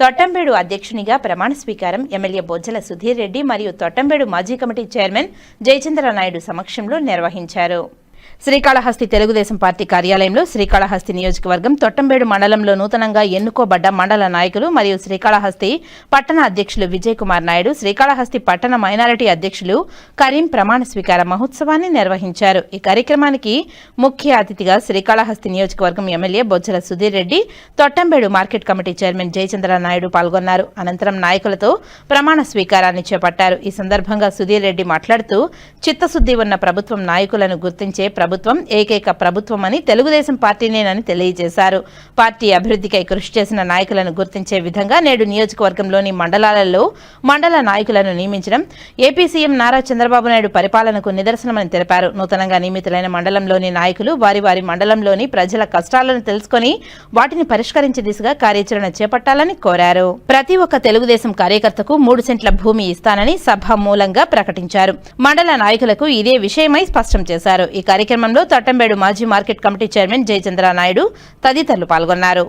తొట్టంబేడు అధ్యక్షునిగా ప్రమాణ స్వీకారం ఎమ్మెల్యే బొజ్జల సుధీర్ రెడ్డి మరియు తొట్టంబేడు మాజీ కమిటీ చైర్మన్ జయచంద్ర నాయుడు సమక్షంలో నిర్వహించారు. శ్రీకాళహస్తి తెలుగుదేశం పార్టీ కార్యాలయంలో శ్రీకాళహస్తి నియోజకవర్గం తొట్టంబేడు మండలంలో నూతనంగా ఎన్నుకోబడ్డ మండల నాయకులు మరియు శ్రీకాళహస్తి పట్టణ అధ్యక్షులు విజయ్ కుమార్ నాయుడు శ్రీకాళహస్తి పట్టణ మైనారిటీ అధ్యక్షులు కరీం ప్రమాణ స్వీకార మహోత్సవాన్ని నిర్వహించారు. ఈ కార్యక్రమానికి ముఖ్య అతిథిగా శ్రీకాళహస్తి నియోజకవర్గం MLA Bojjala Sudheer Reddy Thottambedu market committee chairman Jayachandra Naidu పాల్గొన్నారు. అనంతరం నాయకులతో ప్రమాణ స్వీకారాన్ని చేపట్టారు. ఈ సందర్భంగా సుధీర్ రెడ్డి మాట్లాడుతూ చిత్తశుద్ధి ఉన్న ప్రభుత్వం నాయకులను గుర్తించే ప్రభుత్వం ఏకైక ప్రభుత్వం అని తెలుగుదేశం పార్టీనేనని తెలియజేశారు. పార్టీ అభివృద్ధికై కృషి చేసిన నాయకులను గుర్తించే విధంగా నేడు నియోజకవర్గంలోని మండలాలలో మండల నాయకులను నియమించడం ఏపీ సీఎం నారా చంద్రబాబు నాయుడు పరిపాలనకు నిదర్శనమని తెలిపారు. నూతనంగా నియమితులైన మండలంలోని నాయకులు వారి వారి మండలంలోని ప్రజల కష్టాలను తెలుసుకొని వాటిని పరిష్కరించే దిశగా కార్యాచరణ చేపట్టాలని కోరారు. ప్రతి ఒక్క తెలుగుదేశం కార్యకర్తకు మూడు సెంట్ల భూమి ఇస్తానని సభ మూలంగా ప్రకటించారు. మండల నాయకులకు ఇదే విషయమై స్పష్టం చేశారు. ఈ కార్యక్రమంలో తట్టంబేడు మాజీ market committee chairman Jayachandra Naidu తదితరులు పాల్గొన్నారు.